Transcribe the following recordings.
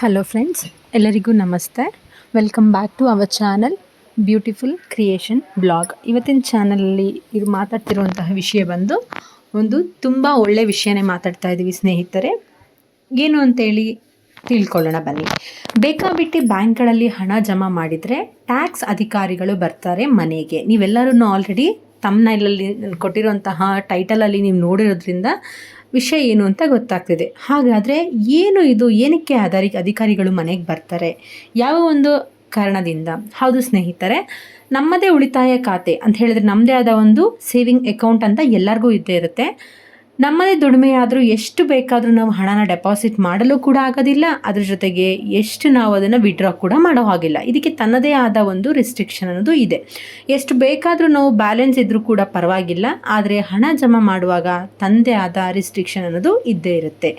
Hello friends ಎಲ್ಲರಿಗೂ ನಮಸ್ತೆ. Welcome back to our channel beautiful creation blog ಇವತ್ತಿನ ಚಾನಲಲ್ಲಿ ಇದು ಮಾತಾಡ್ತಿರುವಂತಹ ವಿಷಯ ಬಂದು, ಒಂದು ತುಂಬ ಒಳ್ಳೆಯ ವಿಷಯನೇ ಮಾತಾಡ್ತಾ ಇದ್ದೀವಿ ಸ್ನೇಹಿತರೆ. ಏನು ಅಂತೇಳಿ ತಿಳ್ಕೊಳ್ಳೋಣ ಬನ್ನಿ. ಬೇಕಾಬಿಟ್ಟು ಬ್ಯಾಂಕ್ಗಳಲ್ಲಿ ಹಣ ಜಮಾ ಮಾಡಿದರೆ ಟ್ಯಾಕ್ಸ್ ಅಧಿಕಾರಿಗಳು ಬರ್ತಾರೆ ಮನೆಗೆ. ನೀವೆಲ್ಲರೂ ಆಲ್ರೆಡಿ ತಮ್ಮನಲ್ಲಿ ಕೊಟ್ಟಿರುವಂತಹ ಟೈಟಲಲ್ಲಿ ನೀವು ನೋಡಿರೋದ್ರಿಂದ ವಿಷಯ ಏನು ಅಂತ ಗೊತ್ತಾಗ್ತಿದೆ. ಹಾಗಾದರೆ ಏನು ಇದು? ಏನಕ್ಕೆ ಆಧಾರಿ ಅಧಿಕಾರಿಗಳು ಮನೆಗೆ ಬರ್ತಾರೆ? ಯಾವ ಒಂದು ಕಾರಣದಿಂದ? ಹೌದು ಸ್ನೇಹಿತರೆ, ನಮ್ಮದೇ ಉಳಿತಾಯ ಖಾತೆ ಅಂತ ಹೇಳಿದ್ರೆ ನಮ್ಮದೇ ಆದ ಒಂದು ಸೇವಿಂಗ್ ಅಕೌಂಟ್ ಅಂತ ಎಲ್ಲರಿಗೂ ಇದ್ದೇ ಇರುತ್ತೆ. ನಮ್ಮದೇ ದುಡಿಮೆಯಾದರೂ ಎಷ್ಟು ಬೇಕಾದರೂ ನಾವು ಹಣನ ಡೆಪಾಸಿಟ್ ಮಾಡಲು ಕೂಡ ಆಗೋದಿಲ್ಲ. ಅದ್ರ ಜೊತೆಗೆ ಎಷ್ಟು ನಾವು ಅದನ್ನು ವಿಡ್ರಾ ಕೂಡ ಮಾಡೋ ಹಾಗಿಲ್ಲ. ಇದಕ್ಕೆ ತನ್ನದೇ ಆದ ಒಂದು ರಿಸ್ಟ್ರಿಕ್ಷನ್ ಅನ್ನೋದು ಇದೆ. ಎಷ್ಟು ಬೇಕಾದರೂ ನಾವು ಬ್ಯಾಲೆನ್ಸ್ ಇದ್ದರೂ ಕೂಡ ಪರವಾಗಿಲ್ಲ. ಆದರೆ ಹಣ ಜಮಾ ಮಾಡುವಾಗ ತಂದೆ ಆದ ರಿಸ್ಟ್ರಿಕ್ಷನ್ ಅನ್ನೋದು ಇದ್ದೇ ಇರುತ್ತೆ.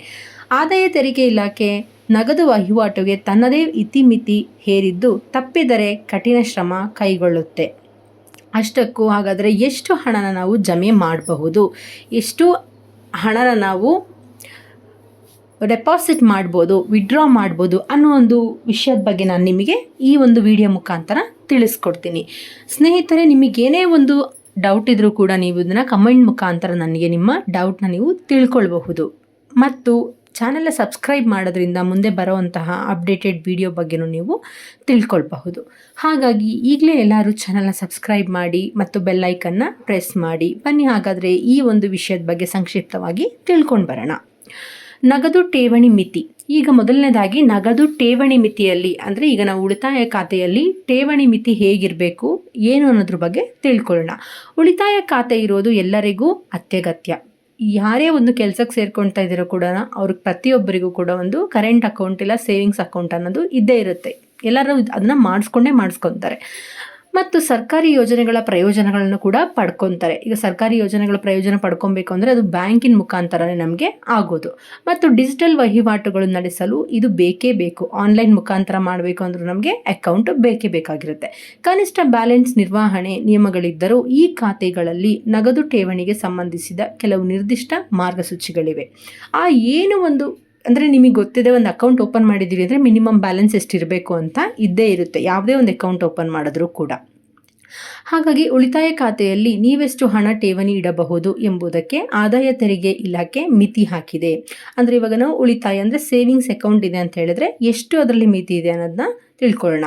ಆದಾಯ ತೆರಿಗೆ ಇಲಾಖೆ ನಗದು ವಹಿವಾಟುಗೆ ತನ್ನದೇ ಇತಿಮಿತಿ ಹೇರಿದ್ದು ತಪ್ಪಿದರೆ ಕಠಿಣ ಶ್ರಮ ಕೈಗೊಳ್ಳುತ್ತೆ. ಅಷ್ಟಕ್ಕೂ ಹಾಗಾದರೆ ಎಷ್ಟು ಹಣನ ನಾವು ಜಮೆ ಮಾಡಬಹುದು? ಎಷ್ಟು ಹಣನ ನಾವು ಡೆಪಾಸಿಟ್ ಮಾಡ್ಬೋದು ವಿಡ್ರಾ ಮಾಡ್ಬೋದು ಅನ್ನೋ ಒಂದು ವಿಷಯದ ಬಗ್ಗೆ ನಾನು ನಿಮಗೆ ಈ ಒಂದು ವಿಡಿಯೋ ಮುಖಾಂತರ ತಿಳಿಸ್ಕೊಡ್ತೀನಿ. ಸ್ನೇಹಿತರೆ, ನಿಮಗೇನೇ ಒಂದು ಡೌಟ್ ಇದ್ದರೂ ಕೂಡ ನೀವು ಇದನ್ನು ಕಮೆಂಟ್ ಮುಖಾಂತರ ನನಗೆ ನಿಮ್ಮ ಡೌಟ್ನ ನೀವು ತಿಳ್ಕೊಳ್ಬಹುದು. ಮತ್ತು ಚಾನೆಲ್ನ ಸಬ್ಸ್ಕ್ರೈಬ್ ಮಾಡೋದ್ರಿಂದ ಮುಂದೆ ಬರೋವಂತಹ ಅಪ್ಡೇಟೆಡ್ ವಿಡಿಯೋ ಬಗ್ಗೆನೂ ನೀವು ತಿಳ್ಕೊಳ್ಬಹುದು. ಹಾಗಾಗಿ ಈಗಲೇ ಎಲ್ಲರೂ ಚಾನಲ್ನ ಸಬ್ಸ್ಕ್ರೈಬ್ ಮಾಡಿ ಮತ್ತು ಬೆಲ್ಲೈಕನ್ನು ಪ್ರೆಸ್ ಮಾಡಿ. ಬನ್ನಿ ಹಾಗಾದರೆ ಈ ಒಂದು ವಿಷಯದ ಬಗ್ಗೆ ಸಂಕ್ಷಿಪ್ತವಾಗಿ ತಿಳ್ಕೊಂಡು ಬರೋಣ. ನಗದು ಠೇವಣಿ ಮಿತಿ. ಈಗ ಮೊದಲನೇದಾಗಿ ನಗದು ಠೇವಣಿ ಮಿತಿಯಲ್ಲಿ, ಅಂದರೆ ಈಗ ನಾವು ಉಳಿತಾಯ ಖಾತೆಯಲ್ಲಿ ಠೇವಣಿ ಮಿತಿ ಹೇಗಿರಬೇಕು, ಏನು ಅನ್ನೋದ್ರ ಬಗ್ಗೆ ತಿಳ್ಕೊಳ್ಳೋಣ. ಉಳಿತಾಯ ಖಾತೆ ಇರೋದು ಎಲ್ಲರಿಗೂ ಅತ್ಯಗತ್ಯ. ಯಾರೇ ಒಂದು ಕೆಲಸಕ್ಕೆ ಸೇರ್ಕೊಳ್ತಾ ಇದ್ದೀರೋ ಕೂಡ ಅವ್ರಿಗೆ ಪ್ರತಿಯೊಬ್ಬರಿಗೂ ಕೂಡ ಒಂದು ಕರೆಂಟ್ ಅಕೌಂಟ್ ಇಲ್ಲ ಸೇವಿಂಗ್ಸ್ ಅಕೌಂಟ್ ಅನ್ನೋದು ಇದ್ದೇ ಇರುತ್ತೆ. ಎಲ್ಲರೂ ಅದನ್ನ ಮಾಡಿಸ್ಕೊಂಡೇ ಮಾಡಿಸ್ಕೊತಾರೆ. ಮತ್ತು ಸರ್ಕಾರಿ ಯೋಜನೆಗಳ ಪ್ರಯೋಜನಗಳನ್ನು ಕೂಡ ಪಡ್ಕೊತಾರೆ. ಈಗ ಸರ್ಕಾರಿ ಯೋಜನೆಗಳ ಪ್ರಯೋಜನ ಪಡ್ಕೊಬೇಕು ಅಂದರೆ ಅದು ಬ್ಯಾಂಕಿನ ಮುಖಾಂತರನೇ ನಮಗೆ ಆಗೋದು. ಮತ್ತು ಡಿಜಿಟಲ್ ವಹಿವಾಟುಗಳು ನಡೆಸಲು ಇದು ಬೇಕೇ ಬೇಕು. ಆನ್ಲೈನ್ ಮುಖಾಂತರ ಮಾಡಬೇಕು ಅಂದರೂ ನಮಗೆ ಅಕೌಂಟ್ ಬೇಕೇ ಬೇಕಾಗಿರುತ್ತೆ. ಕನಿಷ್ಠ ಬ್ಯಾಲೆನ್ಸ್ ನಿರ್ವಹಣೆ ನಿಯಮಗಳಿದ್ದರೂ ಈ ಖಾತೆಗಳಲ್ಲಿ ನಗದು ಠೇವಣಿಗೆ ಸಂಬಂಧಿಸಿದ ಕೆಲವು ನಿರ್ದಿಷ್ಟ ಮಾರ್ಗಸೂಚಿಗಳಿವೆ. ಆ ಏನು ಒಂದು ಅಂದರೆ ನಿಮಗೆ ಗೊತ್ತಿದೆ ಒಂದು ಅಕೌಂಟ್ ಓಪನ್ ಮಾಡಿದ್ದೀವಿ ಅಂದರೆ ಮಿನಿಮಮ್ ಬ್ಯಾಲೆನ್ಸ್ ಎಷ್ಟಿರಬೇಕು ಅಂತ ಇದ್ದೇ ಇರುತ್ತೆ. ಯಾವುದೇ ಒಂದು ಅಕೌಂಟ್ ಓಪನ್ ಮಾಡಿದ್ರೂ ಕೂಡ. ಹಾಗಾಗಿ ಉಳಿತಾಯ ಖಾತೆಯಲ್ಲಿ ನೀವೆಷ್ಟು ಹಣ ಠೇವಣಿ ಇಡಬಹುದು ಎಂಬುದಕ್ಕೆ ಆದಾಯ ತೆರಿಗೆ ಇಲಾಖೆ ಮಿತಿ ಹಾಕಿದೆ. ಅಂದರೆ ಇವಾಗ ನಾವು ಉಳಿತಾಯ ಅಂದರೆ ಸೇವಿಂಗ್ಸ್ ಅಕೌಂಟ್ ಇದೆ ಅಂತ ಹೇಳಿದ್ರೆ ಎಷ್ಟು ಅದರಲ್ಲಿ ಮಿತಿ ಇದೆ ಅನ್ನೋದನ್ನ ತಿಳ್ಕೊಳ್ಳೋಣ.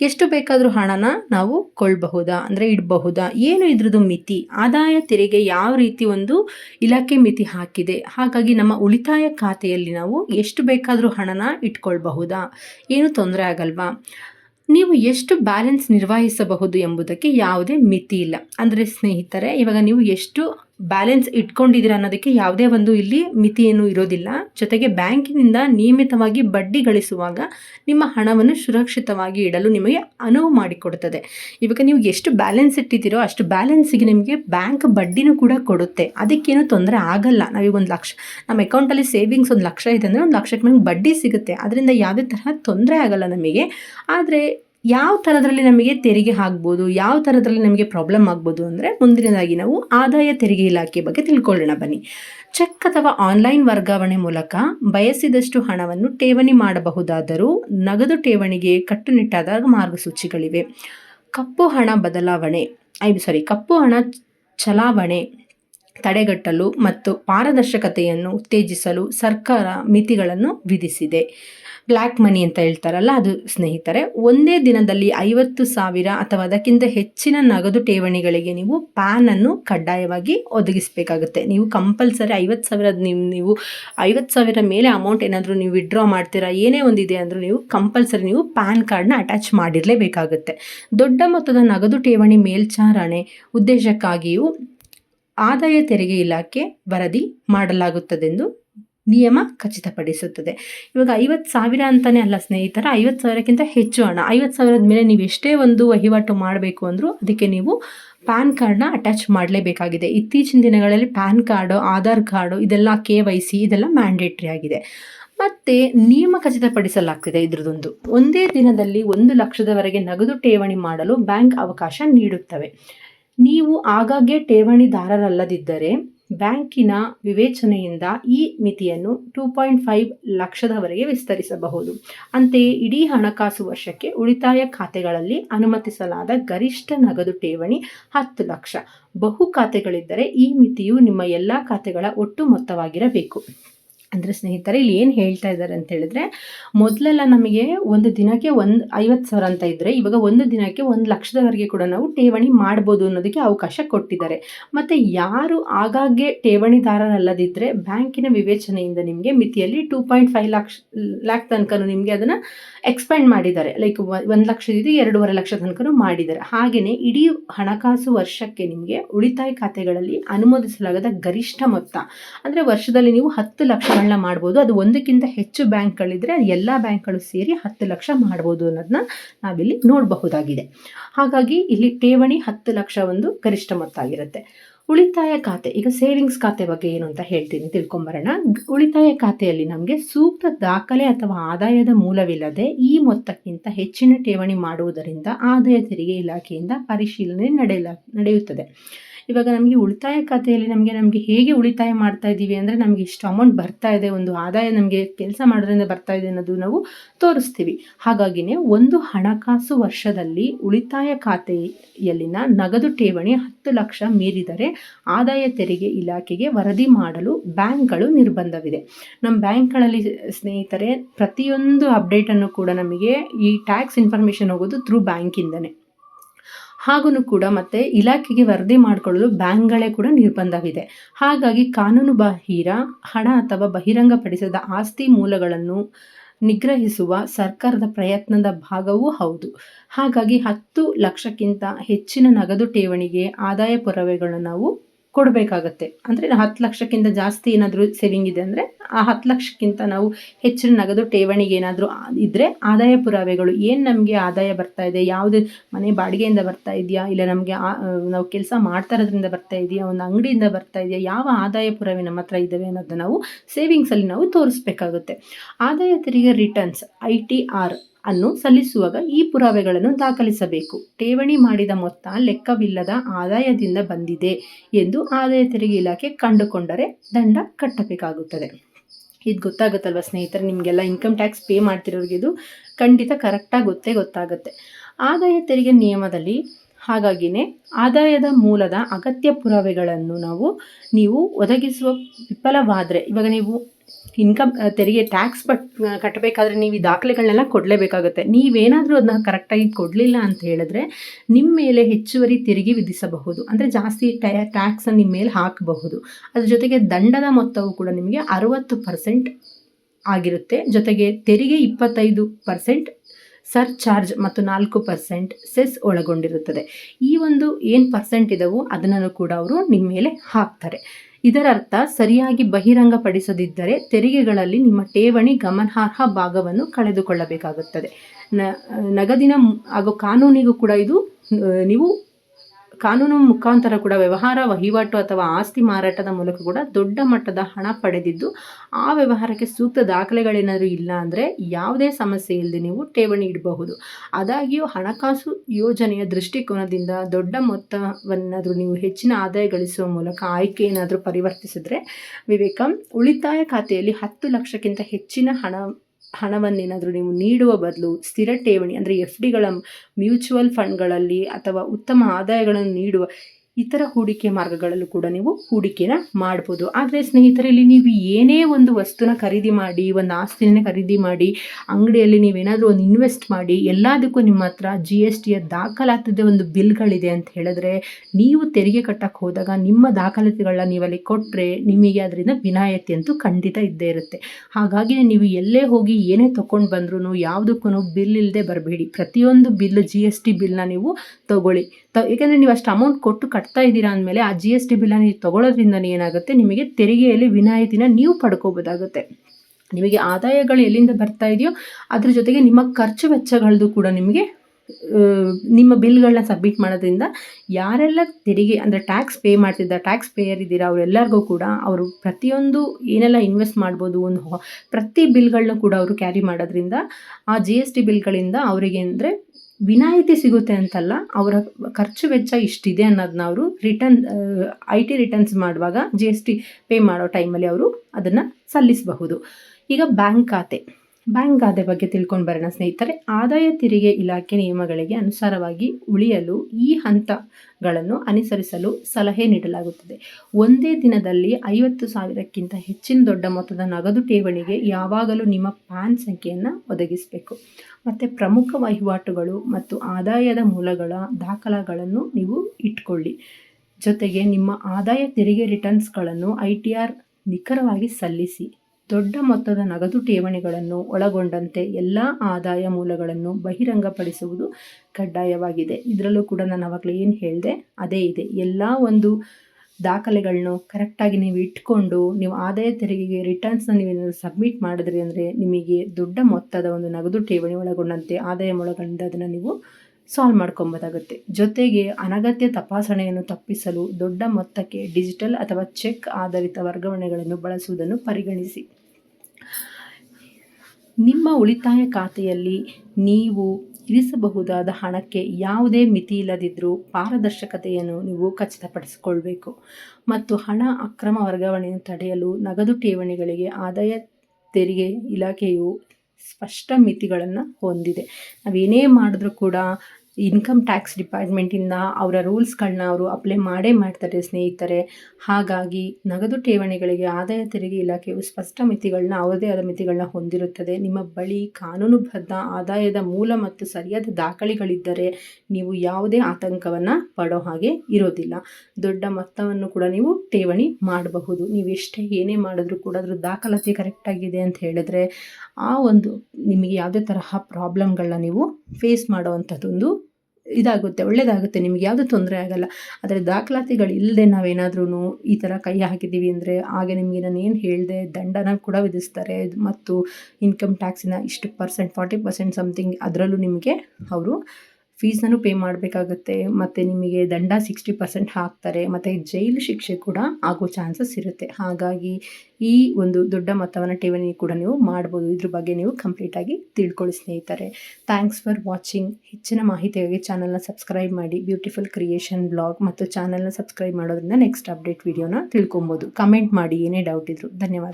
ಎಷ್ಟು ಬೇಕಾದರೂ ಹಣನ ನಾವು ಕೊಳ್ಬಹುದಾ? ಅಂದರೆ ಇಡಬಹುದಾ? ಏನು ಇದ್ರದ್ದು ಮಿತಿ? ಆದಾಯ ತೆರಿಗೆ ಯಾವ ರೀತಿ ಒಂದು ಇಲಾಖೆ ಮಿತಿ ಹಾಕಿದೆ? ಹಾಗಾಗಿ ನಮ್ಮ ಉಳಿತಾಯ ಖಾತೆಯಲ್ಲಿ ನಾವು ಎಷ್ಟು ಬೇಕಾದರೂ ಹಣನ ಇಟ್ಕೊಳ್ಬಹುದಾ? ಏನು ತೊಂದರೆ ಆಗಲ್ವಾ? ನೀವು ಎಷ್ಟು ಬ್ಯಾಲೆನ್ಸ್ ನಿರ್ವಹಿಸಬಹುದು ಎಂಬುದಕ್ಕೆ ಯಾವುದೇ ಮಿತಿ ಇಲ್ಲ. ಅಂದರೆ ಸ್ನೇಹಿತರೆ ಇವಾಗ ನೀವು ಎಷ್ಟು ಬ್ಯಾಲೆನ್ಸ್ ಇಟ್ಕೊಂಡಿದ್ದೀರಾ ಅನ್ನೋದಕ್ಕೆ ಯಾವುದೇ ಒಂದು ಇಲ್ಲಿ ಮಿತಿಯನ್ನು ಇರೋದಿಲ್ಲ. ಜೊತೆಗೆ ಬ್ಯಾಂಕಿನಿಂದ ನಿಯಮಿತವಾಗಿ ಬಡ್ಡಿ ಗಳಿಸುವಾಗ ನಿಮ್ಮ ಹಣವನ್ನು ಸುರಕ್ಷಿತವಾಗಿ ಇಡಲು ನಿಮಗೆ ಅನುವು ಮಾಡಿಕೊಡುತ್ತದೆ. ಇವಾಗ ನೀವು ಎಷ್ಟು ಬ್ಯಾಲೆನ್ಸ್ ಇಟ್ಟಿದ್ದೀರೋ ಅಷ್ಟು ಬ್ಯಾಲೆನ್ಸಿಗೆ ನಿಮಗೆ ಬ್ಯಾಂಕ್ ಬಡ್ಡಿನೂ ಕೂಡ ಕೊಡುತ್ತೆ. ಅದಕ್ಕೇನು ತೊಂದರೆ ಆಗಲ್ಲ. ನಾವೀಗ ಒಂದು ಲಕ್ಷ, ನಮ್ಮ ಅಕೌಂಟಲ್ಲಿ ಸೇವಿಂಗ್ಸ್ ಒಂದು ಲಕ್ಷ ಇದೆ ಅಂದರೆ ಒಂದು ಲಕ್ಷಕ್ಕೆ ನಮಗೆ ಬಡ್ಡಿ ಸಿಗುತ್ತೆ. ಅದರಿಂದ ಯಾವುದೇ ತರಹ ತೊಂದರೆ ಆಗಲ್ಲ ನಮಗೆ. ಆದರೆ ಯಾವ ಥರದ್ರಲ್ಲಿ ನಮಗೆ ತೆರಿಗೆ ಆಗ್ಬೋದು, ಯಾವ ಥರದ್ರಲ್ಲಿ ನಮಗೆ ಪ್ರಾಬ್ಲಮ್ ಆಗ್ಬೋದು ಅಂದರೆ ಮುಂದಿನದಾಗಿ ನಾವು ಆದಾಯ ತೆರಿಗೆ ಇಲಾಖೆ ಬಗ್ಗೆ ತಿಳ್ಕೊಳ್ಳೋಣ ಬನ್ನಿ. ಚೆಕ್ ಅಥವಾ ಆನ್ಲೈನ್ ವರ್ಗಾವಣೆ ಮೂಲಕ ಬಯಸಿದಷ್ಟು ಹಣವನ್ನು ಠೇವಣಿ ಮಾಡಬಹುದಾದರೂ ನಗದು ಠೇವಣಿಗೆ ಕಟ್ಟುನಿಟ್ಟಾದ ಮಾರ್ಗಸೂಚಿಗಳಿವೆ. ಕಪ್ಪು ಹಣ ಬದಲಾವಣೆ, ಐ ಸಾರಿ ಕಪ್ಪು ಹಣ ಚಲಾವಣೆ ತಡೆಗಟ್ಟಲು ಮತ್ತು ಪಾರದರ್ಶಕತೆಯನ್ನು ಉತ್ತೇಜಿಸಲು ಸರ್ಕಾರ ಮಿತಿಗಳನ್ನು ವಿಧಿಸಿದೆ. ಬ್ಲ್ಯಾಕ್ ಮನಿ ಅಂತ ಹೇಳ್ತಾರಲ್ಲ, ಅದು ಸ್ನೇಹಿತರೆ, ಒಂದೇ ದಿನದಲ್ಲಿ ಐವತ್ತು ಸಾವಿರ ಅಥವಾ ಅದಕ್ಕಿಂತ ಹೆಚ್ಚಿನ ನಗದು ಠೇವಣಿಗಳಿಗೆ ನೀವು ಪ್ಯಾನನ್ನು ಕಡ್ಡಾಯವಾಗಿ ಒದಗಿಸಬೇಕಾಗುತ್ತೆ. ನೀವು ಕಂಪಲ್ಸರಿ ಐವತ್ತು ಸಾವಿರದ ನೀವು ನೀವು ಐವತ್ತು ಸಾವಿರ ಮೇಲೆ ಅಮೌಂಟ್ ಏನಾದರೂ ನೀವು ವಿಡ್ರಾ ಮಾಡ್ತೀರಾ, ಏನೇ ಒಂದಿದೆ ಅಂದರೂ ನೀವು ಕಂಪಲ್ಸರಿ ನೀವು ಪ್ಯಾನ್ ಕಾರ್ಡ್ನ ಅಟ್ಯಾಚ್ ಮಾಡಿರಲೇಬೇಕಾಗುತ್ತೆ. ದೊಡ್ಡ ಮೊತ್ತದ ನಗದು ಠೇವಣಿ ಮೇಲ್ಚಾರಣೆ ಉದ್ದೇಶಕ್ಕಾಗಿಯೂ ಆದಾಯ ತೆರಿಗೆ ಇಲಾಖೆ ವರದಿ ಮಾಡಲಾಗುತ್ತದೆಂದು ನಿಯಮ ಖಚಿತಪಡಿಸುತ್ತದೆ. ಇವಾಗ ಐವತ್ತು ಸಾವಿರ ಅಂತಲೇ ಅಲ್ಲ ಸ್ನೇಹಿತರ, ಐವತ್ತು ಸಾವಿರಕ್ಕಿಂತ ಹೆಚ್ಚು ಹಣ. ಐವತ್ತು ಸಾವಿರದ ಮೇಲೆ ನೀವು ಎಷ್ಟೇ ಒಂದು ವಹಿವಾಟು ಮಾಡಬೇಕು ಅಂದರೂ ಅದಕ್ಕೆ ನೀವು ಪ್ಯಾನ್ ಕಾರ್ಡ್ನ ಅಟ್ಯಾಚ್ ಮಾಡಲೇಬೇಕಾಗಿದೆ. ಇತ್ತೀಚಿನ ದಿನಗಳಲ್ಲಿ ಪ್ಯಾನ್ ಕಾರ್ಡು, ಆಧಾರ್ ಕಾರ್ಡು ಇದೆಲ್ಲ ಕೆ ವೈ ಸಿ ಇದೆಲ್ಲ ಮ್ಯಾಂಡೇಟ್ರಿ ಆಗಿದೆ. ಮತ್ತು ನಿಯಮ ಖಚಿತಪಡಿಸಲಾಗ್ತಿದೆ ಇದರದೊಂದು. ಒಂದೇ ದಿನದಲ್ಲಿ ಒಂದು ಲಕ್ಷದವರೆಗೆ ನಗದು ಠೇವಣಿ ಮಾಡಲು ಬ್ಯಾಂಕ್ ಅವಕಾಶ ನೀಡುತ್ತವೆ. ನೀವು ಆಗಾಗ್ಗೆ ಠೇವಣಿದಾರರಲ್ಲದಿದ್ದರೆ ಬ್ಯಾಂಕಿನ ವಿವೇಚನೆಯಿಂದ ಈ ಮಿತಿಯನ್ನು ಟೂ ಪಾಯಿಂಟ್ ಫೈವ್ ಲಕ್ಷದವರೆಗೆ ವಿಸ್ತರಿಸಬಹುದು. ಅಂತೆಯೇ ಇಡೀ ಹಣಕಾಸು ವರ್ಷಕ್ಕೆ ಉಳಿತಾಯ ಖಾತೆಗಳಲ್ಲಿ ಅನುಮತಿಸಲಾದ ಗರಿಷ್ಠ ನಗದು ಠೇವಣಿ ಹತ್ತು ಲಕ್ಷ. ಬಹು ಖಾತೆಗಳಿದ್ದರೆ ಈ ಮಿತಿಯು ನಿಮ್ಮ ಎಲ್ಲ ಖಾತೆಗಳ ಒಟ್ಟು ಮೊತ್ತವಾಗಿರಬೇಕು. ಅಂದರೆ ಸ್ನೇಹಿತರೆ, ಇಲ್ಲಿ ಏನು ಹೇಳ್ತಾ ಇದ್ದಾರೆ ಅಂತ ಹೇಳಿದ್ರೆ, ಮೊದಲೆಲ್ಲ ನಮಗೆ ಒಂದು ದಿನಕ್ಕೆ ಒಂದು ಐವತ್ತು ಸಾವಿರ ಅಂತ ಇದ್ದರೆ ಇವಾಗ ಒಂದು ದಿನಕ್ಕೆ ಒಂದು ಲಕ್ಷದವರೆಗೆ ಕೂಡ ನಾವು ಠೇವಣಿ ಮಾಡ್ಬೋದು ಅನ್ನೋದಕ್ಕೆ ಅವಕಾಶ ಕೊಟ್ಟಿದ್ದಾರೆ. ಮತ್ತು ಯಾರು ಆಗಾಗ್ಗೆ ಠೇವಣಿದಾರರಲ್ಲದಿದ್ದರೆ ಬ್ಯಾಂಕಿನ ವಿವೇಚನೆಯಿಂದ ನಿಮಗೆ ಮಿತಿಯಲ್ಲಿ two point five lakh, lakh ತನಕ ನಿಮಗೆ ಅದನ್ನು ಎಕ್ಸ್ಪ್ಯಾಂಡ್ ಮಾಡಿದ್ದಾರೆ. ಲೈಕ್ ಒಂದು ಲಕ್ಷದಿಂದ ಎರಡೂವರೆ ಲಕ್ಷ ತನಕನೂ ಮಾಡಿದ್ದಾರೆ. ಹಾಗೆಯೇ ಇಡೀ ಹಣಕಾಸು ವರ್ಷಕ್ಕೆ ನಿಮಗೆ ಉಳಿತಾಯ ಖಾತೆಗಳಲ್ಲಿ ಅನುಮೋದಿಸಲಾಗದ ಗರಿಷ್ಠ ಮೊತ್ತ, ಅಂದರೆ ವರ್ಷದಲ್ಲಿ ನೀವು ಹತ್ತು ಲಕ್ಷಗಳನ್ನ ಮಾಡ್ಬೋದು. ಅದು ಒಂದಕ್ಕಿಂತ ಹೆಚ್ಚು ಬ್ಯಾಂಕ್ಗಳಿದ್ರೆ ಅದು ಎಲ್ಲ ಬ್ಯಾಂಕ್ಗಳು ಸೇರಿ ಹತ್ತು ಲಕ್ಷ ಮಾಡ್ಬೋದು ಅನ್ನೋದನ್ನ ನಾವಿಲ್ಲಿ ನೋಡಬಹುದಾಗಿದೆ. ಹಾಗಾಗಿ ಇಲ್ಲಿ ಠೇವಣಿ ಹತ್ತು ಲಕ್ಷ ಒಂದು ಗರಿಷ್ಠ ಮೊತ್ತ ಆಗಿರುತ್ತೆ. ಉಳಿತಾಯ ಖಾತೆ, ಈಗ ಸೇವಿಂಗ್ಸ್ ಖಾತೆ ಬಗ್ಗೆ ಏನು ಅಂತ ಹೇಳ್ತೀನಿ, ತಿಳ್ಕೊಂಬರೋಣ. ಉಳಿತಾಯ ಖಾತೆಯಲ್ಲಿ ನಮಗೆ ಸೂಕ್ತ ದಾಖಲೆ ಅಥವಾ ಆದಾಯದ ಮೂಲವಿಲ್ಲದೆ ಈ ಮೊತ್ತಕ್ಕಿಂತ ಹೆಚ್ಚಿನ ಠೇವಣಿ ಮಾಡುವುದರಿಂದ ಆದಾಯ ತೆರಿಗೆ ಇಲಾಖೆಯಿಂದ ಪರಿಶೀಲನೆ ನಡೆಯಲ ನಡೆಯುತ್ತದೆ. ಇವಾಗ ನಮಗೆ ಉಳಿತಾಯ ಖಾತೆಯಲ್ಲಿ ನಮಗೆ ನಮಗೆ ಹೇಗೆ ಉಳಿತಾಯ ಮಾಡ್ತಾ ಇದ್ದೀವಿ ಅಂದರೆ ನಮಗೆ ಇಷ್ಟು ಅಮೌಂಟ್ ಬರ್ತಾ ಇದೆ, ಒಂದು ಆದಾಯ ನಮಗೆ ಕೆಲಸ ಮಾಡೋದ್ರಿಂದ ಬರ್ತಾ ಇದೆ ಅನ್ನೋದು ನಾವು ತೋರಿಸ್ತೀವಿ. ಹಾಗಾಗಿನೇ ಒಂದು ಹಣಕಾಸು ವರ್ಷದಲ್ಲಿ ಉಳಿತಾಯ ಖಾತೆಯಲ್ಲಿನ ನಗದು ಠೇವಣಿ ಹತ್ತು ಲಕ್ಷ ಮೀರಿದರೆ ಆದಾಯ ತೆರಿಗೆ ಇಲಾಖೆಗೆ ವರದಿ ಮಾಡಲು ಬ್ಯಾಂಕ್ಗಳು ನಿರ್ಬಂಧವಿದೆ. ನಮ್ಮ ಬ್ಯಾಂಕ್ಗಳಲ್ಲಿ ಸ್ನೇಹಿತರೆ, ಪ್ರತಿಯೊಂದು ಅಪ್ಡೇಟನ್ನು ಕೂಡ ನಮಗೆ ಈ ಟ್ಯಾಕ್ಸ್ ಇನ್ಫಾರ್ಮೇಷನ್ ಹೋಗೋದು ಥ್ರೂ ಬ್ಯಾಂಕಿಂದನೇ. ಹಾಗೂ ಕೂಡ ಮತ್ತೆ ಇಲಾಖೆಗೆ ವರದಿ ಮಾಡಿಕೊಳ್ಳಲು ಬ್ಯಾಂಕ್ಗಳೇ ಕೂಡ ನಿರ್ಬಂಧವಿದೆ. ಹಾಗಾಗಿ ಕಾನೂನು ಬಾಹಿರ, ಹಣ ಅಥವಾ ಬಹಿರಂಗಪಡಿಸದ ಆಸ್ತಿ ಮೂಲಗಳನ್ನು ನಿಗ್ರಹಿಸುವ ಸರ್ಕಾರದ ಪ್ರಯತ್ನದ ಭಾಗವೂ ಹೌದು. ಹಾಗಾಗಿ ಹತ್ತು ಲಕ್ಷಕ್ಕಿಂತ ಹೆಚ್ಚಿನ ನಗದು ಠೇವಣಿಗೆ ಆದಾಯ ಪುರಾವೆಗಳನ್ನು ನಾವು ಕೊಡಬೇಕಾಗತ್ತೆ. ಅಂದರೆ ಹತ್ತು ಲಕ್ಷಕ್ಕಿಂತ ಜಾಸ್ತಿ ಏನಾದರೂ ಸೇವಿಂಗ್ ಇದೆ ಅಂದರೆ ಆ ಹತ್ತು ಲಕ್ಷಕ್ಕಿಂತ ನಾವು ಹೆಚ್ಚಿನ ನಗದು ಠೇವಣಿಗೆ ಏನಾದರೂ ಇದ್ದರೆ ಆದಾಯ ಪುರಾವೆಗಳು. ಏನು ನಮಗೆ ಆದಾಯ ಬರ್ತಾ ಇದೆ? ಯಾವುದೇ ಮನೆ ಬಾಡಿಗೆಯಿಂದ ಬರ್ತಾ ಇದೆಯಾ? ಇಲ್ಲ ನಮಗೆ ನಾವು ಕೆಲಸ ಮಾಡ್ತಾ ಇರೋದ್ರಿಂದ ಬರ್ತಾ ಇದೆಯಾ? ಒಂದು ಅಂಗಡಿಯಿಂದ ಬರ್ತಾ ಇದೆಯಾ? ಯಾವ ಆದಾಯ ಪುರಾವೆ ನಮ್ಮ ಹತ್ರ ಇದ್ದಾವೆ ಅನ್ನೋದನ್ನ ನಾವು ಸೇವಿಂಗ್ಸಲ್ಲಿ ನಾವು ತೋರಿಸ್ಬೇಕಾಗುತ್ತೆ. ಆದಾಯ ತೆರಿಗೆ ರಿಟರ್ನ್ಸ್ ಐ ಟಿ ಆರ್ ಅನ್ನು ಸಲ್ಲಿಸುವಾಗ ಈ ಪುರಾವೆಗಳನ್ನು ದಾಖಲಿಸಬೇಕು. ಠೇವಣಿ ಮಾಡಿದ ಮೊತ್ತ ಲೆಕ್ಕವಿಲ್ಲದ ಆದಾಯದಿಂದ ಬಂದಿದೆ ಎಂದು ಆದಾಯ ತೆರಿಗೆ ಇಲಾಖೆ ಕಂಡುಕೊಂಡರೆ ದಂಡ ಕಟ್ಟಬೇಕಾಗುತ್ತದೆ. ಇದು ಗೊತ್ತಾಗುತ್ತಲ್ವ ಸ್ನೇಹಿತರೆ? ನಿಮಗೆಲ್ಲ ಇನ್ಕಮ್ ಟ್ಯಾಕ್ಸ್ ಪೇ ಮಾಡ್ತಿರೋರಿಗೆ ಇದು ಖಂಡಿತ ಕರೆಕ್ಟಾಗಿ ಗೊತ್ತೇ ಗೊತ್ತಾಗುತ್ತೆ. ಆದಾಯ ತೆರಿಗೆ ನಿಯಮದಲ್ಲಿ ಹಾಗಾಗಿನೇ ಆದಾಯದ ಮೂಲದ ಅಗತ್ಯ ಪುರಾವೆಗಳನ್ನು ನಾವು, ನೀವು ಒದಗಿಸುವ ವಿಫಲವಾದರೆ, ಇವಾಗ ನೀವು ಇನ್ಕಮ್ ತೆರಿಗೆ ಟ್ಯಾಕ್ಸ್ ಬಟ್ ಕಟ್ಟಬೇಕಾದ್ರೆ ನೀವು ಈ ದಾಖಲೆಗಳನ್ನೆಲ್ಲ ಕೊಡಲೇಬೇಕಾಗುತ್ತೆ. ನೀವೇನಾದರೂ ಅದನ್ನ ಕರೆಕ್ಟಾಗಿ ಕೊಡಲಿಲ್ಲ ಅಂತ ಹೇಳಿದ್ರೆ ನಿಮ್ಮ ಮೇಲೆ ಹೆಚ್ಚುವರಿ ತೆರಿಗೆ ವಿಧಿಸಬಹುದು. ಅಂದರೆ ಜಾಸ್ತಿ ಟ್ಯಾಕ್ಸನ್ನು ನಿಮ್ಮ ಮೇಲೆ ಹಾಕಬಹುದು. ಅದ್ರ ಜೊತೆಗೆ ದಂಡದ ಮೊತ್ತವು ಕೂಡ ನಿಮಗೆ ಅರುವತ್ತು ಪರ್ಸೆಂಟ್ ಆಗಿರುತ್ತೆ. ಜೊತೆಗೆ ತೆರಿಗೆ ಇಪ್ಪತ್ತೈದು ಪರ್ಸೆಂಟ್ ಸರ್ ಚಾರ್ಜ್ ಮತ್ತು ನಾಲ್ಕು ಪರ್ಸೆಂಟ್ ಸೆಸ್ ಒಳಗೊಂಡಿರುತ್ತದೆ. ಈ ಒಂದು ಏನು ಪರ್ಸೆಂಟ್ ಇದಾವೋ ಅದನ್ನು ಕೂಡ ಅವರು ನಿಮ್ಮ ಮೇಲೆ ಹಾಕ್ತಾರೆ. ಇದರರ್ಥ ಸರಿಯಾಗಿ ಬಹಿರಂಗಪಡಿಸದಿದ್ದರೆ ತೆರಿಗೆಗಳಲ್ಲಿ ನಿಮ್ಮ ಠೇವಣಿ ಗಮನಾರ್ಹ ಭಾಗವನ್ನು ಕಳೆದುಕೊಳ್ಳಬೇಕಾಗುತ್ತದೆ. ನಗದಿನ ಹಾಗೂ ಕಾನೂನಿಗೂ ಕೂಡ ಇದು ನೀವು ಕಾನೂನು ಮುಖಾಂತರ ಕೂಡ ವ್ಯವಹಾರ, ವಹಿವಾಟು ಅಥವಾ ಆಸ್ತಿ ಮಾರಾಟದ ಮೂಲಕ ಕೂಡ ದೊಡ್ಡ ಮಟ್ಟದ ಹಣ ಪಡೆದಿದ್ದು, ಆ ವ್ಯವಹಾರಕ್ಕೆ ಸೂಕ್ತ ದಾಖಲೆಗಳೇನಾದರೂ ಇಲ್ಲ ಅಂದರೆ ಯಾವುದೇ ಸಮಸ್ಯೆ ಇಲ್ಲದೆ ನೀವು ಠೇವಣಿ ಇಡಬಹುದು. ಆದಾಗ್ಯೂ ಹಣಕಾಸು ಯೋಜನೆಯ ದೃಷ್ಟಿಕೋನದಿಂದ ದೊಡ್ಡ ಮೊತ್ತವನ್ನಾದರೂ ನೀವು ಹೆಚ್ಚಿನ ಆದಾಯ ಗಳಿಸುವ ಮೂಲಕ ಆಯ್ಕೆ ಏನಾದರೂ ಪರಿವರ್ತಿಸಿದ್ರೆ, ವಿವೇಕಂ ಉಳಿತಾಯ ಖಾತೆಯಲ್ಲಿ ಹತ್ತು ಲಕ್ಷಕ್ಕಿಂತ ಹೆಚ್ಚಿನ ಹಣ ಹಣವನ್ನೇನಾದರೂ ನೀವು ನೀಡುವ ಬದಲು ಸ್ಥಿರ ಠೇವಣಿ ಅಂದರೆ ಎಫ್ ಡಿಗಳ ಮ್ಯೂಚುವಲ್ ಫಂಡ್ಗಳಲ್ಲಿ ಅಥವಾ ಉತ್ತಮ ಆದಾಯಗಳನ್ನು ನೀಡುವ ಇತರ ಹೂಡಿಕೆ ಮಾರ್ಗಗಳಲ್ಲೂ ಕೂಡ ನೀವು ಹೂಡಿಕೆನ ಮಾಡ್ಬೋದು. ಆದರೆ ಸ್ನೇಹಿತರಲ್ಲಿ ನೀವು ಏನೇ ಒಂದು ವಸ್ತುನ ಖರೀದಿ ಮಾಡಿ, ಒಂದು ಆಸ್ತಿನೇ ಖರೀದಿ ಮಾಡಿ, ಅಂಗಡಿಯಲ್ಲಿ ನೀವೇನಾದರೂ ಒಂದು ಇನ್ವೆಸ್ಟ್ ಮಾಡಿ, ಎಲ್ಲದಕ್ಕೂ ನಿಮ್ಮ ಹತ್ರ ಜಿ ಎಸ್ ಟಿಯ ದಾಖಲಾತದ ಒಂದು ಬಿಲ್ಗಳಿದೆ ಅಂತ ಹೇಳಿದ್ರೆ, ನೀವು ತೆರಿಗೆ ಕಟ್ಟಕ್ಕೆ ಹೋದಾಗ ನಿಮ್ಮ ದಾಖಲಾತಿಗಳನ್ನ ನೀವಲ್ಲಿ ಕೊಟ್ಟರೆ ನಿಮಗೆ ಅದರಿಂದ ವಿನಾಯಿತಿ ಅಂತೂ ಖಂಡಿತ ಇದ್ದೇ ಇರುತ್ತೆ. ಹಾಗಾಗಿ ನೀವು ಎಲ್ಲೇ ಹೋಗಿ ಏನೇ ತೊಗೊಂಡು ಬಂದ್ರೂ ಯಾವುದಕ್ಕೂ ಬಿಲ್ ಇಲ್ಲದೆ ಬರಬೇಡಿ. ಪ್ರತಿಯೊಂದು ಬಿಲ್ ಜಿ ಎಸ್ ಟಿ ಬಿಲ್ನ ನೀವು ತಗೊಳ್ಳಿ. ತ, ಏಕೆಂದರೆ ನೀವು ಅಷ್ಟು ಅಮೌಂಟ್ ಕೊಟ್ಟು ಕಟ್ತಾ ಇದ್ದೀರಾ ಅಂದಮೇಲೆ ಆ ಜಿ ಎಸ್ ಟಿ ಬಿಲ್ನ ನೀವು ತೊಗೊಳೋದ್ರಿಂದ ಏನಾಗುತ್ತೆ? ನಿಮಗೆ ತೆರಿಗೆಯಲ್ಲಿ ವಿನಾಯಿತಿನ ನೀವು ಪಡ್ಕೋಬೋದಾಗುತ್ತೆ. ನಿಮಗೆ ಆದಾಯಗಳು ಎಲ್ಲಿಂದ ಬರ್ತಾ ಇದೆಯೋ ಅದ್ರ ಜೊತೆಗೆ ನಿಮ್ಮ ಖರ್ಚು ವೆಚ್ಚಗಳದ್ದು ಕೂಡ ನಿಮಗೆ ನಿಮ್ಮ ಬಿಲ್ಗಳನ್ನ ಸಬ್ಮಿಟ್ ಮಾಡೋದ್ರಿಂದ ಯಾರೆಲ್ಲ ತೆರಿಗೆ, ಅಂದರೆ ಟ್ಯಾಕ್ಸ್ ಪೇ ಮಾಡ್ತಿದ್ದ ಟ್ಯಾಕ್ಸ್ ಪೇಯರ್ ಇದ್ದೀರಾ ಅವರೆಲ್ಲರಿಗೂ ಕೂಡ ಅವರು ಪ್ರತಿಯೊಂದು ಏನೆಲ್ಲ ಇನ್ವೆಸ್ಟ್ ಮಾಡ್ಬೋದು, ಒಂದು ಪ್ರತಿ ಬಿಲ್ಗಳನ್ನ ಕೂಡ ಅವರು ಕ್ಯಾರಿ ಮಾಡೋದ್ರಿಂದ ಆ ಜಿ ಎಸ್ ಟಿ ಬಿಲ್ಗಳಿಂದ ಅವರಿಗೆ ಅಂದರೆ ವಿನಾಯಿತಿ ಸಿಗುತ್ತೆ ಅಂತಲ್ಲ, ಅವರ ಖರ್ಚು ವೆಚ್ಚ ಇಷ್ಟಿದೆ ಅನ್ನೋದನ್ನ ಅವರು ರಿಟರ್ನ್ ಐ ಟಿ ರಿಟರ್ನ್ಸ್ ಮಾಡುವಾಗ ಜಿ ಎಸ್ ಟಿ ಪೇ ಮಾಡೋ ಟೈಮಲ್ಲಿ ಅವರು ಅದನ್ನು ಸಲ್ಲಿಸಬಹುದು. ಈಗ ಬ್ಯಾಂಕ್ ಖಾತೆ. ಬ್ಯಾಂಕ್ ಖಾತೆ ಬಗ್ಗೆ ತಿಳ್ಕೊಂಡು ಬರೋಣ ಸ್ನೇಹಿತರೆ. ಆದಾಯ ತೆರಿಗೆ ಇಲಾಖೆ ನಿಯಮಗಳಿಗೆ ಅನುಸಾರವಾಗಿ ಉಳಿಯಲು ಈ ಹಂತಗಳನ್ನು ಅನುಸರಿಸಲು ಸಲಹೆ ನೀಡಲಾಗುತ್ತದೆ. ಒಂದೇ ದಿನದಲ್ಲಿ ಐವತ್ತು ಸಾವಿರಕ್ಕಿಂತ ಹೆಚ್ಚಿನ ದೊಡ್ಡ ಮೊತ್ತದ ನಗದು ಠೇವಣಿಗೆ ಯಾವಾಗಲೂ ನಿಮ್ಮ ಪ್ಯಾನ್ ಸಂಖ್ಯೆಯನ್ನು ಒದಗಿಸಬೇಕು. ಮತ್ತು ಪ್ರಮುಖ ವಹಿವಾಟುಗಳು ಮತ್ತು ಆದಾಯದ ಮೂಲಗಳ ದಾಖಲೆಗಳನ್ನು ನೀವು ಇಟ್ಕೊಳ್ಳಿ. ಜೊತೆಗೆ ನಿಮ್ಮ ಆದಾಯ ತೆರಿಗೆ ರಿಟರ್ನ್ಸ್ಗಳನ್ನು ಐ ಟಿ ಆರ್ ನಿಖರವಾಗಿ ಸಲ್ಲಿಸಿ. ದೊಡ್ಡ ಮೊತ್ತದ ನಗದು ಠೇವಣಿಗಳನ್ನು ಒಳಗೊಂಡಂತೆ ಎಲ್ಲ ಆದಾಯ ಮೂಲಗಳನ್ನು ಬಹಿರಂಗಪಡಿಸುವುದು ಕಡ್ಡಾಯವಾಗಿದೆ. ಇದರಲ್ಲೂ ಕೂಡ ನಾನು ಅವಾಗಲೇ ಏನು ಹೇಳಿದೆ? ಅದೇ ಇದೆ. ಎಲ್ಲ ಒಂದು ದಾಖಲೆಗಳನ್ನು ಕರೆಕ್ಟಾಗಿ ನೀವು ಇಟ್ಕೊಂಡು ನೀವು ಆದಾಯ ತೆರಿಗೆಗೆ ರಿಟರ್ನ್ಸ್ನ ನೀವೇನಾದರೂ ಸಬ್ಮಿಟ್ ಮಾಡಿದ್ರಿ ಅಂದರೆ ನಿಮಗೆ ದೊಡ್ಡ ಮೊತ್ತದ ಒಂದು ನಗದು ಠೇವಣಿ ಒಳಗೊಂಡಂತೆ ಆದಾಯ ಒಳಗೊಂಡ ಅದನ್ನು ನೀವು ಸಾಲ್ವ್ ಮಾಡ್ಕೊಬೋದಾಗುತ್ತೆ. ಜೊತೆಗೆ ಅನಗತ್ಯ ತಪಾಸಣೆಯನ್ನು ತಪ್ಪಿಸಲು ದೊಡ್ಡ ಮೊತ್ತಕ್ಕೆ ಡಿಜಿಟಲ್ ಅಥವಾ ಚೆಕ್ ಆಧಾರಿತ ವರ್ಗಾವಣೆಗಳನ್ನು ಬಳಸುವುದನ್ನು ಪರಿಗಣಿಸಿ. ನಿಮ್ಮ ಉಳಿತಾಯ ಖಾತೆಯಲ್ಲಿ ನೀವು ಇರಿಸಬಹುದಾದ ಹಣಕ್ಕೆ ಯಾವುದೇ ಮಿತಿ ಇಲ್ಲದಿದ್ದರೂ ಪಾರದರ್ಶಕತೆಯನ್ನು ನೀವು ಖಚಿತಪಡಿಸಿಕೊಳ್ಬೇಕು. ಮತ್ತು ಹಣ ಅಕ್ರಮ ವರ್ಗಾವಣೆಯನ್ನು ತಡೆಯಲು ನಗದು ಠೇವಣಿಗಳಿಗೆ ಆದಾಯ ತೆರಿಗೆ ಇಲಾಖೆಯು ಸ್ಪಷ್ಟ ಮಿತಿಗಳನ್ನು ಹೊಂದಿದೆ. ನಾವೇನೇ ಮಾಡಿದ್ರೂ ಕೂಡ ಇನ್ಕಮ್ ಟ್ಯಾಕ್ಸ್ ಡಿಪಾರ್ಟ್ಮೆಂಟಿಂದ ಅವರ ರೂಲ್ಸ್ಗಳನ್ನ ಅವರು ಅಪ್ಲೈ ಮಾಡೇ ಮಾಡ್ತಾರೆ ಸ್ನೇಹಿತರೆ. ಹಾಗಾಗಿ ನಗದು ಠೇವಣಿಗಳಿಗೆ ಆದಾಯ ತೆರಿಗೆ ಇಲಾಖೆಯು ಸ್ಪಷ್ಟ ಮಿತಿಗಳನ್ನ ಅವರದೇ ಆದ ಮಿತಿಗಳನ್ನ ಹೊಂದಿರುತ್ತದೆ. ನಿಮ್ಮ ಬಳಿ ಕಾನೂನುಬದ್ಧ ಆದಾಯದ ಮೂಲ ಮತ್ತು ಸರಿಯಾದ ದಾಖಲೆಗಳಿದ್ದರೆ ನೀವು ಯಾವುದೇ ಆತಂಕವನ್ನು ಪಡೋ ಹಾಗೆ ಇರೋದಿಲ್ಲ. ದೊಡ್ಡ ಮೊತ್ತವನ್ನು ಕೂಡ ನೀವು ಠೇವಣಿ ಮಾಡಬಹುದು. ನೀವು ಎಷ್ಟೇ ಏನೇ ಮಾಡಿದ್ರೂ ಕೂಡ ಅದ್ರ ದಾಖಲಾತಿ ಕರೆಕ್ಟಾಗಿದೆ ಅಂತ ಹೇಳಿದ್ರೆ ಆ ಒಂದು ನಿಮಗೆ ಯಾವುದೇ ತರಹ ಪ್ರಾಬ್ಲಮ್ಗಳನ್ನ ನೀವು ಫೇಸ್ ಮಾಡುವಂಥದ್ದೊಂದು ಇದಾಗುತ್ತೆ ಒಳ್ಳೆಯದಾಗುತ್ತೆ ನಿಮ್ಗೆ ಯಾವುದೂ ತೊಂದರೆ ಆಗಲ್ಲ. ಆದರೆ ದಾಖಲಾತಿಗಳು ಇಲ್ಲದೆ ನಾವೇನಾದ್ರೂ ಈ ಥರ ಕೈ ಹಾಕಿದ್ದೀವಿ ಅಂದರೆ ಹಾಗೆ ನಿಮಗೆ ನಾನು ಏನು ಹೇಳಿದೆ, ದಂಡನ ಕೂಡ ವಿಧಿಸ್ತಾರೆ ಮತ್ತು ಇನ್ಕಮ್ ಟ್ಯಾಕ್ಸಿನ ಇಷ್ಟು ಪರ್ಸೆಂಟ್ ಫಾರ್ಟಿ ಪರ್ಸೆಂಟ್ ಸಮಥಿಂಗ್ ಅದರಲ್ಲೂ ನಿಮಗೆ ಅವರು ಫೀಸನ್ನು ಪೇ ಮಾಡಬೇಕಾಗುತ್ತೆ, ಮತ್ತು ನಿಮಗೆ ದಂಡ ಸಿಕ್ಸ್ಟಿ ಪರ್ಸೆಂಟ್ ಹಾಕ್ತಾರೆ, ಮತ್ತು ಜೈಲು ಶಿಕ್ಷೆ ಕೂಡ ಆಗೋ ಚಾನ್ಸಸ್ ಇರುತ್ತೆ. ಹಾಗಾಗಿ ಈ ಒಂದು ದೊಡ್ಡ ಮೊತ್ತವನ್ನು ಠೇವಣಿ ಕೂಡ ನೀವು ಮಾಡ್ಬೋದು. ಇದ್ರ ಬಗ್ಗೆ ನೀವು ಕಂಪ್ಲೀಟಾಗಿ ತಿಳ್ಕೊಳ್ಳಿ ಸ್ನೇಹಿತರೆ. ಥ್ಯಾಂಕ್ಸ್ ಫಾರ್ ವಾಚಿಂಗ್ ಹೆಚ್ಚಿನ ಮಾಹಿತಿಗಾಗಿ ಚಾನಲ್ನ ಸಬ್ಸ್ಕ್ರೈಬ್ ಮಾಡಿ. ಬ್ಯೂಟಿಫುಲ್ ಕ್ರಿಯೇಷನ್ ಬ್ಲಾಗ್ ಮತ್ತು ಚಾನಲ್ನ ಸಬ್ಸ್ಕ್ರೈಬ್ ಮಾಡೋದ್ರಿಂದ ನೆಕ್ಸ್ಟ್ ಅಪ್ಡೇಟ್ ವೀಡಿಯೋನ ತಿಳ್ಕೊಬೋದು. ಕಮೆಂಟ್ ಮಾಡಿ, ಏನೇ ಡೌಟ್ ಇದ್ರು. ಧನ್ಯವಾದ.